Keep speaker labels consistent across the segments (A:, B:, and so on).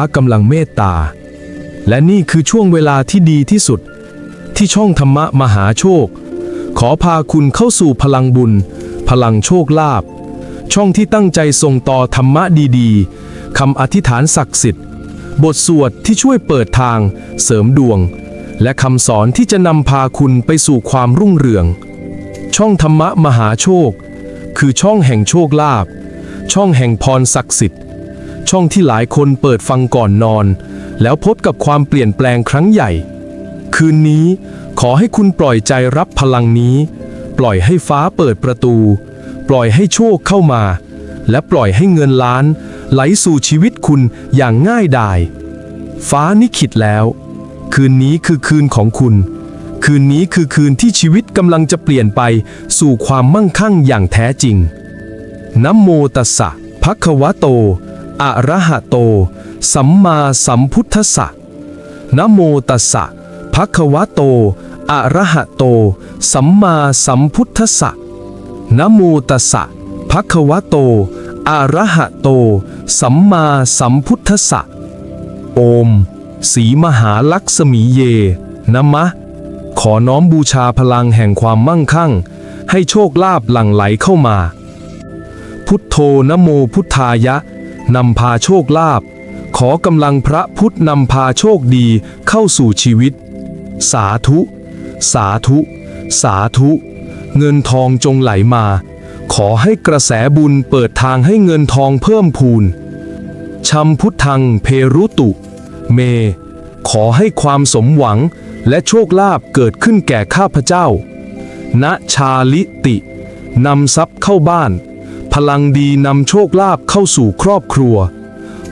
A: ฟ้ากำลังเมตตา และนี่คือช่วงเวลาที่ดีที่สุด ที่ช่องธรรมะมหาโชค ขอพาคุณเข้าสู่พลังบุญ พลังโชคลาภช่องที่ตั้งใจส่งต่อธรรมะดีๆคำอธิษฐานศักดิ์สิทธิ์ บทสวดที่ช่วยเปิดทาง เสริมดวง และคำสอนที่จะนำพาคุณไปสู่ความรุ่งเรือง ช่องธรรมะมหาโชค คือช่องแห่งโชคลาภช่องแห่งพรศักดิ์สิทธิ์ ช่องที่หลายคนเปิดฟังก่อนนอน แล้วพบกับความเปลี่ยนแปลงครั้งใหญ่ คืนนี้ขอให้คุณปล่อยใจรับพลังนี้ ปล่อยให้ฟ้าเปิดประตู ปล่อยให้โชคเข้ามา และปล่อยให้เงินล้าน ไหลสู่ชีวิตคุณอย่างง่ายดาย ฟ้านิขิดแล้ว คืนนี้คือคืนของคุณ คืนนี้คือคืนที่ชีวิตกำลังจะเปลี่ยนไปสู่ความมั่งคั่งอย่างแท้จริงนะโมตัสสะภะคะวะโต อะระหะโต สัมมาสัมพุทธสสะนะโมตัสสะภะคะวะโตอะระหะโต สัมมาสัมพุทธสสะนะโมตัสสะภะคะวะโตอะระหะโต สัมมาสัมพุทธสสะโอม สีมหาลักษมีเยนะมะ ขอน้อมบูชาพลังแห่งความมั่งคั่ง ให้โชคลาภหลั่งไหลเข้ามา พุทโธนโมพุทธายะ นำพาโชคลาภขอกำลังพระพุทธนำพาโชคดีเข้าสู่ชีวิต สาธุ สาธุ สาธุ เงินทองจงไหลมา ขอให้กระแสบุญเปิดทางให้เงินทองเพิ่มพูนชัมพุทธังเพรุตุ เม ขอให้ความสมหวังและโชคลาภเกิดขึ้นแก่ข้าพเจ้า ณ ชาลิติ นำทรัพย์เข้าบ้าน ลังดีนำโชคลาภเข้าสู่ครอบครัว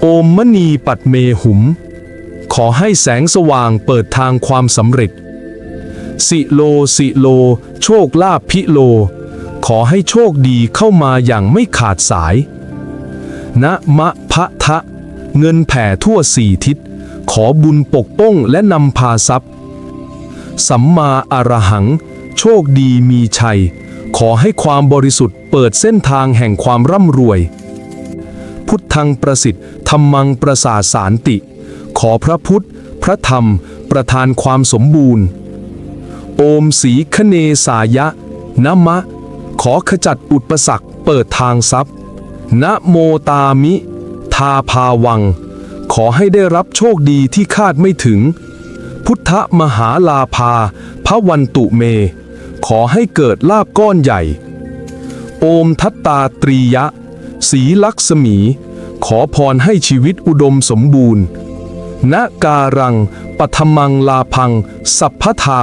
A: โอมมณีปัดเมหุม ขอให้แสงสว่างเปิดทางความสำเร็จ สิโลสิโล โชคลาภพิโล ขอให้โชคดีเข้ามาอย่างไม่ขาดสาย นะมะพะทะ เงินแผ่ทั่วสี่ทิศ ขอบุญปกป้องและนำพาทรัพย์ สัมมาอรหัง โชคดีมีชัย ขอให้ความบริสุทธิ์เปิดเส้นทางแห่งความร่ำรวย พุทธังประสิทธิ์ธรรมังประสาสารติ ขอพระพุทธ พระธรรม ประทานความสมบูรณ์ โอมสีคเนสายะนะมะ ขอขจัดอุปสรรคเปิดทางทรัพย์นะโมตามิ ทาพาวัง ขอให้ได้รับโชคดีที่คาดไม่ถึง พุทธมหาลาภาพระวันตุเม ขอให้เกิดลาบก้อนใหญ่ โอมทัตตาตรียะ สีลักษมี ขอพรให้ชีวิตอุดมสมบูรณ์ณการังปัทมังลาพัง สัพพทา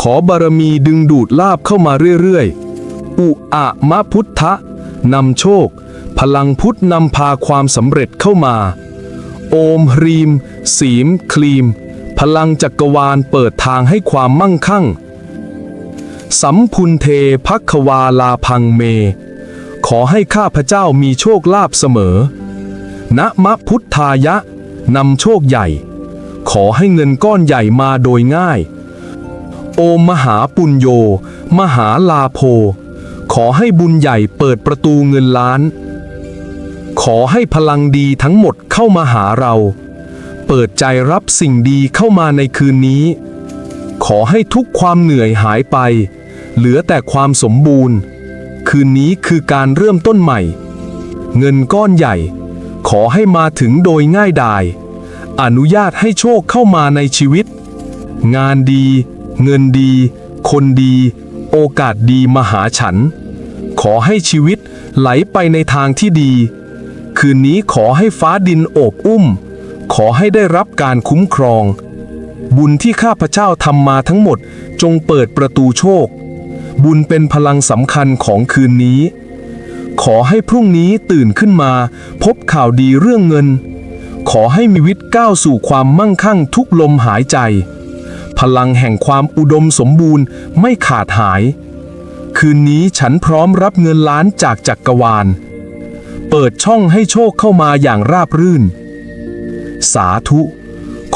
A: ขอบารมีดึงดูดลาบเข้ามาเรื่อยๆ อุอะมะพุทธะนำโชค พลังพุทธนำพาความสำเร็จเข้ามา โอมรีม สีม คลีม พลังจักรวาลเปิดทางให้ความมั่งคั่ง สัมพุนเทพักควาลาพังเม ขอให้ข้าพเจ้ามีโชคลาภเสมอ นะมะพุทธายะนำโชคใหญ่ ขอให้เงินก้อนใหญ่มาโดยง่าย โอมมหาปุญโย มหาลาโภขอให้บุญใหญ่เปิดประตูเงินล้าน ขอให้พลังดีทั้งหมดเข้ามาหาเรา เปิดใจรับสิ่งดีเข้ามาในคืนนี้ ขอให้ทุกความเหนื่อยหายไป เหลือแต่ความสมบูรณ์ คืนนี้คือการเริ่มต้นใหม่ เงินก้อนใหญ่ ขอให้มาถึงโดยง่ายดาย อนุญาตให้โชคเข้ามาในชีวิต งานดี เงินดี คนดี โอกาสดีมหาฉัน ขอให้ชีวิตไหลไปในทางที่ดี คืนนี้ขอให้ฟ้าดินโอบอุ้ม ขอให้ได้รับการคุ้มครอง บุญที่ข้าพเจ้าทำมาทั้งหมดจงเปิดประตูโชค บุญเป็นพลังสำคัญของคืนนี้ ขอให้พรุ่งนี้ตื่นขึ้นมา พบข่าวดีเรื่องเงิน ขอให้มีวิตก้าวสู่ความมั่งคั่งทุกลมหายใจ พลังแห่งความอุดมสมบูรณ์ไม่ขาดหาย คืนนี้ฉันพร้อมรับเงินล้านจากจักกรวาล เปิดช่องให้โชคเข้ามาอย่างราบรื่น สาธุ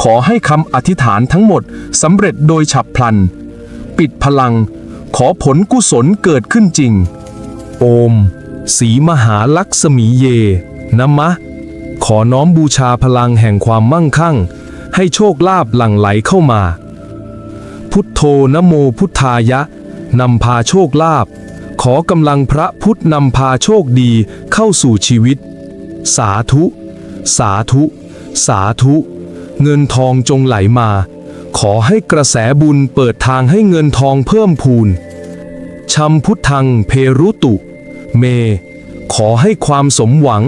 A: ขอให้คำอธิษฐานทั้งหมดสำเร็จโดยฉับพลัน ปิดพลัง ขอผลกุศลเกิดขึ้นจริง โอม สีมหาลักษมีเยนะมะ ขอน้อมบูชาพลังแห่งความมั่งคั่ง ให้โชคลาภหลั่งไหลเข้ามา พุทโธนโมพุทธายะนำพาโชคลาภขอกำลังพระพุทธนำพาโชคดีเข้าสู่ชีวิต สาธุ สาธุ สาธุ เงินทองจงไหลมา ขอให้กระแสบุญเปิดทางให้เงินทองเพิ่มพูนชัมพุทธังเพรุตุ เม ขอให้ความสมหวัง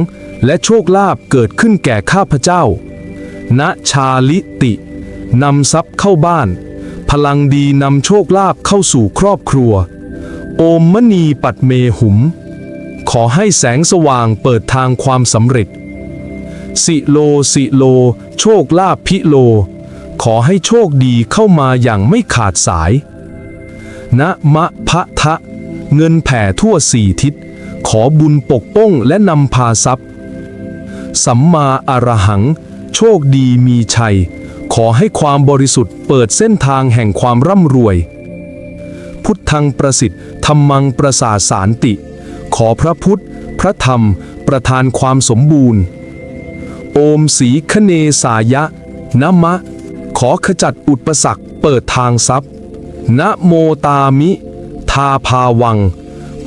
A: และโชคลาภเกิดขึ้นแก่ข้าพเจ้า ณ ชาลิติ นำทรัพย์เข้าบ้าน พลังดีนำโชคลาภเข้าสู่ครอบครัว โอมมณีปัดเมหุม ขอให้แสงสว่างเปิดทางความสำเร็จ สิโลสิโล โชคลาภพิโล ขอให้โชคดีเข้ามาอย่างไม่ขาดสาย นะมะพะทะ เงินแผ่ทั่วสี่ทิศ ขอบุญปกป้องและนำพาทรัพย์ สัมมาอรหัง โชคดีมีชัย ขอให้ความบริสุทธิ์เปิดเส้นทางแห่งความร่ำรวย พุทธังประสิทธิ์ธรรมังประสาสารติ ขอพระพุทธ พระธรรม ประทานความสมบูรณ์ โอมสีคเนสายะนะมะ ขอขจัดอุปสรรคเปิดทางทรัพย์นะโมตามิ ทาพาวัง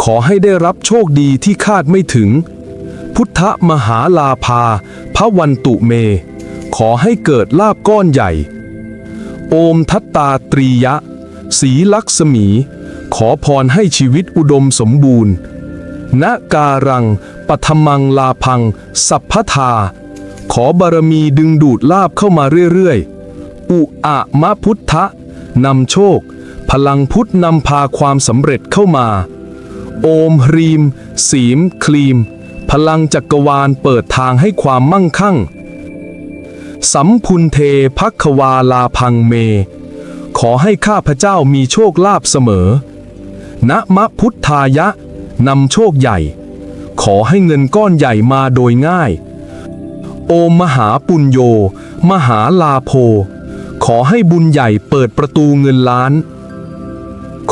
A: ขอให้ได้รับโชคดีที่คาดไม่ถึง พุทธมหาลาภาพระวันตุเม ขอให้เกิดลาบก้อนใหญ่ โอมทัตตาตรียะ สีลักษมี ขอพรให้ชีวิตอุดมสมบูรณ์ณการังปัทมังลาพัง สัพพทา ขอบารมีดึงดูดลาบเข้ามาเรื่อยๆ อุอะมะพุทธะนำโชค พลังพุทธนำพาความสำเร็จเข้ามา โอมฮรีม สีม คลีม พลังจักรวาลเปิดทางให้ความมั่งคั่ง สัมพุนเทพักควาลาพังเม ขอให้ข้าพเจ้ามีโชคลาภเสมอ นะมะพุทธายะนำโชคใหญ่ ขอให้เงินก้อนใหญ่มาโดยง่าย โอมมหาปุญโย มหาลาโภขอให้บุญใหญ่เปิดประตูเงินล้าน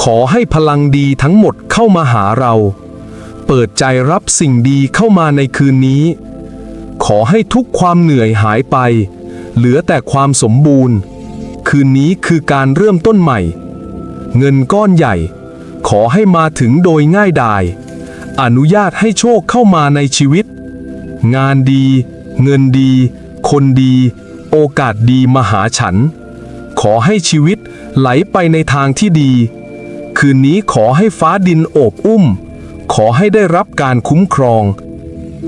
A: ขอให้พลังดีทั้งหมดเข้ามาหาเรา เปิดใจรับสิ่งดีเข้ามาในคืนนี้ ขอให้ทุกความเหนื่อยหายไป เหลือแต่ความสมบูรณ์ คืนนี้คือการเริ่มต้นใหม่ เงินก้อนใหญ่ ขอให้มาถึงโดยง่ายดาย อนุญาตให้โชคเข้ามาในชีวิต งานดี เงินดี คนดี โอกาสดีมหาฉัน ขอให้ชีวิตไหลไปในทางที่ดี คืนนี้ขอให้ฟ้าดินโอบอุ้ม ขอให้ได้รับการคุ้มครอง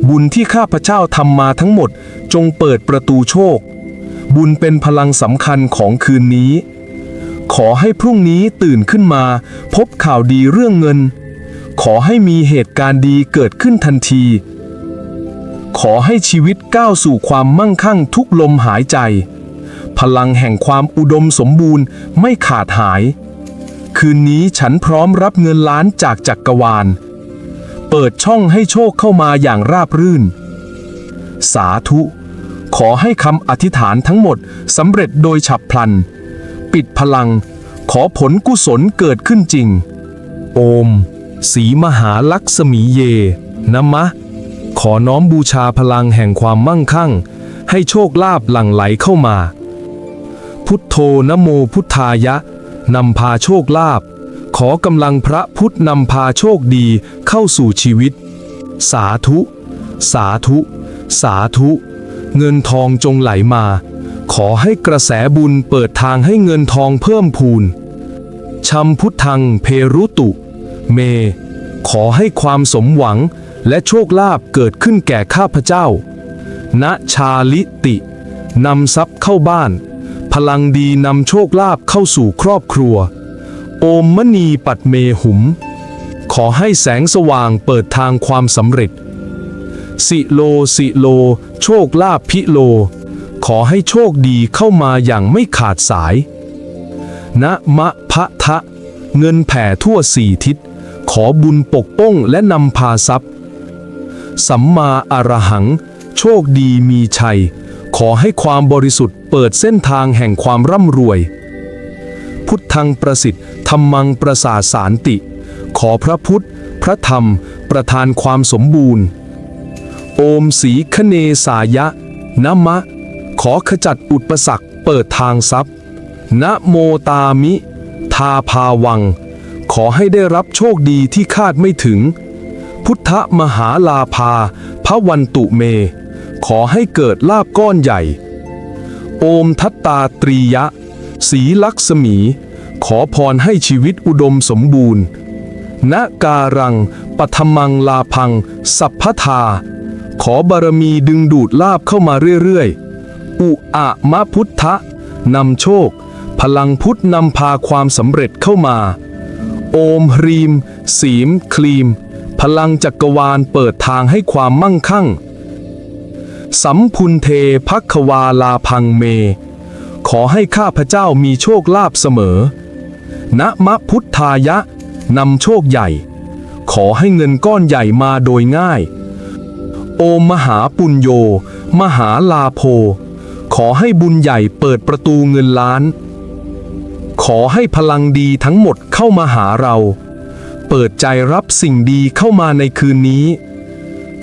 A: บุญที่ข้าพเจ้าทำมาทั้งหมดจงเปิดประตูโชค บุญเป็นพลังสำคัญของคืนนี้ ขอให้พรุ่งนี้ตื่นขึ้นมา พบข่าวดีเรื่องเงิน ขอให้มีเหตุการณ์ดีเกิดขึ้นทันที ขอให้ชีวิตก้าวสู่ความมั่งคั่งทุกลมหายใจ พลังแห่งความอุดมสมบูรณ์ไม่ขาดหาย คืนนี้ฉันพร้อมรับเงินล้านจากจักกรวาล เปิดช่องให้โชคเข้ามาอย่างราบรื่น สาธุ ขอให้คำอธิษฐานทั้งหมดสำเร็จโดยฉับพลัน ปิดพลัง ขอผลกุศลเกิดขึ้นจริง โอม สีมหาลักษมีเยนะมะ ขอน้อมบูชาพลังแห่งความมั่งคั่ง ให้โชคลาภหลั่งไหลเข้ามา พุทโธนโมพุทธายะนำพาโชคลาภขอกำลังพระพุทธนำพาโชคดีเข้าสู่ชีวิต สาธุ สาธุ สาธุ เงินทองจงไหลมา ขอให้กระแสบุญเปิดทางให้เงินทองเพิ่มพูนชัมพุทธังเพรุตุ เม ขอให้ความสมหวัง และโชคลาภเกิดขึ้นแก่ข้าพเจ้า ณ ชาลิติ นำทรัพย์เข้าบ้าน พลังดีนำโชคลาภเข้าสู่ครอบครัว โอมมณีปัดเมหุม ขอให้แสงสว่างเปิดทางความสำเร็จ สิโลสิโล โชคลาภพิโล ขอให้โชคดีเข้ามาอย่างไม่ขาดสายนะมะพะทะ เงินแผ่ทั่วสี่ทิศขอบุญปกป้องและนำพาทรัพย์ สัมมาอรหัง โชคดีมีชัย ขอให้ความบริสุทธิ์เปิดเส้นทางแห่งความร่ำรวย พุทธังประสิทธิ์ธรรมังประสาสารติ ขอพระพุทธ พระธรรม ประทานความสมบูรณ์ โอมสีคเนสายะนะมะ ขอขจัดอุปสรรคเปิดทางทรัพย์นะโมตามิ ทาพาวัง ขอให้ได้รับโชคดีที่คาดไม่ถึง ทธมหาลาภาพระวันตุเม ขอให้เกิดลาบก้อนใหญ่ โอมทัตตาตรียะ สีลักษมี ขอพรให้ชีวิตอุดมสมบูรณ์ณการังปัทมังลาพัง สัพพทา ขอบารมีดึงดูดลาบเข้ามาเรื่อยๆ อุอะมะพุทธะนำโชค พลังพุทธนำพาความสำเร็จเข้ามา โอมรีม สีม คลีม พลังจักรวาลเปิดทางให้ความมั่งคั่ง สัมพุนเทพักควาลาพังเม ขอให้ข้าพเจ้ามีโชคลาภเสมอ นะมะพุทธายะนำโชคใหญ่ ขอให้เงินก้อนใหญ่มาโดยง่าย โอมมหาปุญโย มหาลาโภขอให้บุญใหญ่เปิดประตูเงินล้าน ขอให้พลังดีทั้งหมดเข้ามาหาเรา เปิดใจรับสิ่งดีเข้ามาในคืนนี้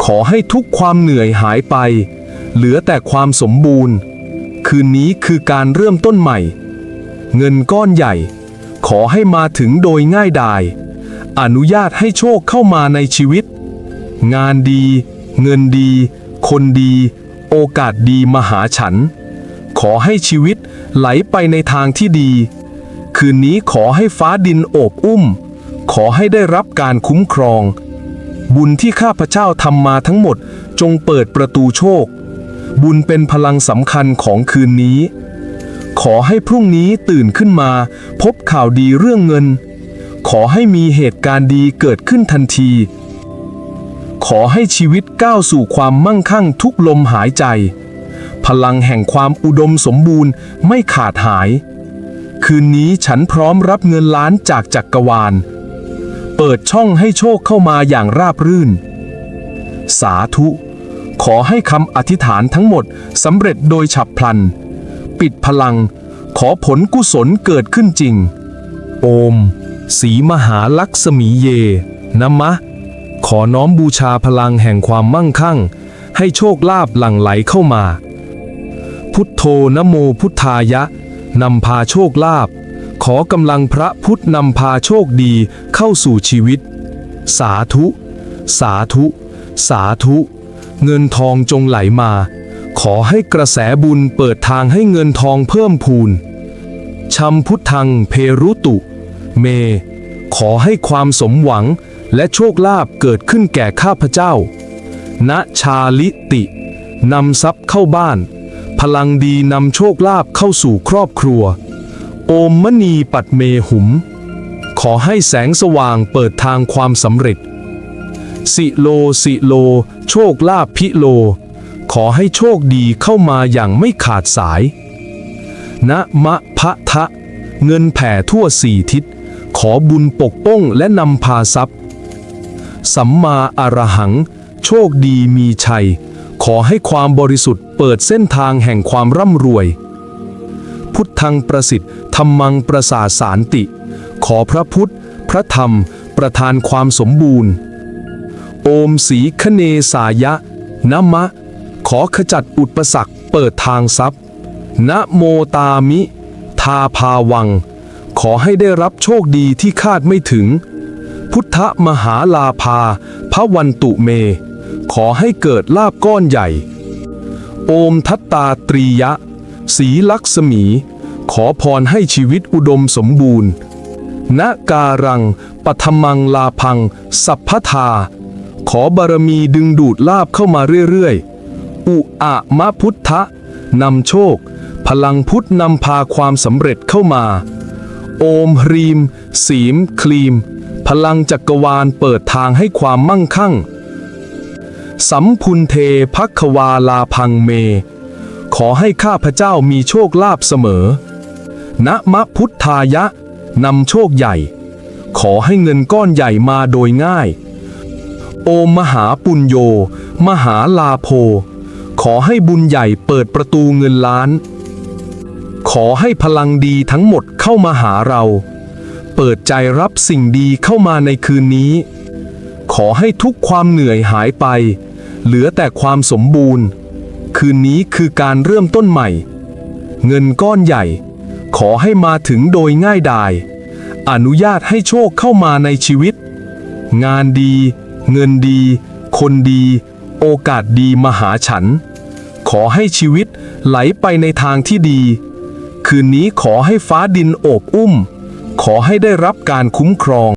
A: ขอให้ทุกความเหนื่อยหายไป เหลือแต่ความสมบูรณ์ คืนนี้คือการเริ่มต้นใหม่ เงินก้อนใหญ่ ขอให้มาถึงโดยง่ายดาย อนุญาตให้โชคเข้ามาในชีวิต งานดี เงินดี คนดี โอกาสดีมาหาฉัน ขอให้ชีวิตไหลไปในทางที่ดี คืนนี้ขอให้ฟ้าดินโอบอุ้ม ขอให้ได้รับการคุ้มครอง บุญที่ข้าพเจ้าทำมาทั้งหมดจงเปิดประตูโชค บุญเป็นพลังสำคัญของคืนนี้ ขอให้พรุ่งนี้ตื่นขึ้นมา พบข่าวดีเรื่องเงิน ขอให้มีเหตุการณ์ดีเกิดขึ้นทันที ขอให้ชีวิตก้าวสู่ความมั่งคั่งทุกลมหายใจ พลังแห่งความอุดมสมบูรณ์ไม่ขาดหายคืนนี้ฉันพร้อมรับเงินล้านจากจักกรวาล เปิดช่องให้โชคเข้ามาอย่างราบรื่น สาธุ ขอให้คำอธิษฐานทั้งหมดสำเร็จโดยฉับพลัน ปิดพลัง ขอผลกุศลเกิดขึ้นจริง โอม สีมหาลักษมีเยนะมะ ขอน้อมบูชาพลังแห่งความมั่งคั่ง ให้โชคลาภหลั่งไหลเข้ามา พุทโธนโมพุทธายะนำพาโชคลาภ ขอกำลังพระพุทธนำพาโชคดีเข้าสู่ชีวิต สาธุ สาธุ สาธุ เงินทองจงไหลมา ขอให้กระแสบุญเปิดทางให้เงินทองเพิ่มพูนชัมพุทธังเพรุตุ เม ขอให้ความสมหวังและโชคลาภเกิดขึ้นแก่ข้าพเจ้า ณ ชาลิติ นำทรัพย์เข้าบ้าน พลังดีนำโชคลาภเข้าสู่ครอบครัว อมมณีปัดเมหุม ขอให้แสงสว่างเปิดทางความสำเร็จ สิโลสิโล โชคลาภพิโล ขอให้โชคดีเข้ามาอย่างไม่ขาดสาย นะมะพะทะ เงินแผ่ทั่วสี่ทิศ ขอบุญปกป้องและนำพาทรัพย์ สัมมาอรหัง โชคดีมีชัย ขอให้ความบริสุทธิ์เปิดเส้นทางแห่งความร่ำรวย พุทธังประสิทธิ์ธรรมังประสาสารติ ขอพระพุทธ พระธรรม ประทานความสมบูรณ์ โอมสีคเนสายะนะมะ ขอขจัดอุปสรรคเปิดทางทรัพย์นะโมตามิ ทาพาวัง ขอให้ได้รับโชคดีที่คาดไม่ถึง พุทธมหาลาภาพระวันตุเม ขอให้เกิดลาบก้อนใหญ่ โอมทัตตาตรียะ สีลักษมี ขอพรให้ชีวิตอุดมสมบูรณ์ ณการังปัทมังลาพัง สัพพทา ขอบารมีดึงดูดลาบเข้ามาเรื่อยๆ อุอะมะพุทธะนำโชค พลังพุทธนำพาความสำเร็จเข้ามา โอมฮรีม สีม คลีม พลังจักรวาลเปิดทางให้ความมั่งคั่ง สัมพุนเทพักควาลาพังเม ขอให้ข้าพเจ้ามีโชคลาภเสมอ นะมะพุทธายะนำโชคใหญ่ ขอให้เงินก้อนใหญ่มาโดยง่าย โอมมหาปุญโย มหาลาโภขอให้บุญใหญ่เปิดประตูเงินล้าน ขอให้พลังดีทั้งหมดเข้ามาหาเรา เปิดใจรับสิ่งดีเข้ามาในคืนนี้ ขอให้ทุกความเหนื่อยหายไป เหลือแต่ความสมบูรณ์ คืนนี้คือการเริ่มต้นใหม่ เงินก้อนใหญ่ ขอให้มาถึงโดยง่ายดาย อนุญาตให้โชคเข้ามาในชีวิต งานดี เงินดี คนดี โอกาสดีมาหาฉัน ขอให้ชีวิตไหลไปในทางที่ดี คืนนี้ขอให้ฟ้าดินโอบอุ้ม ขอให้ได้รับการคุ้มครอง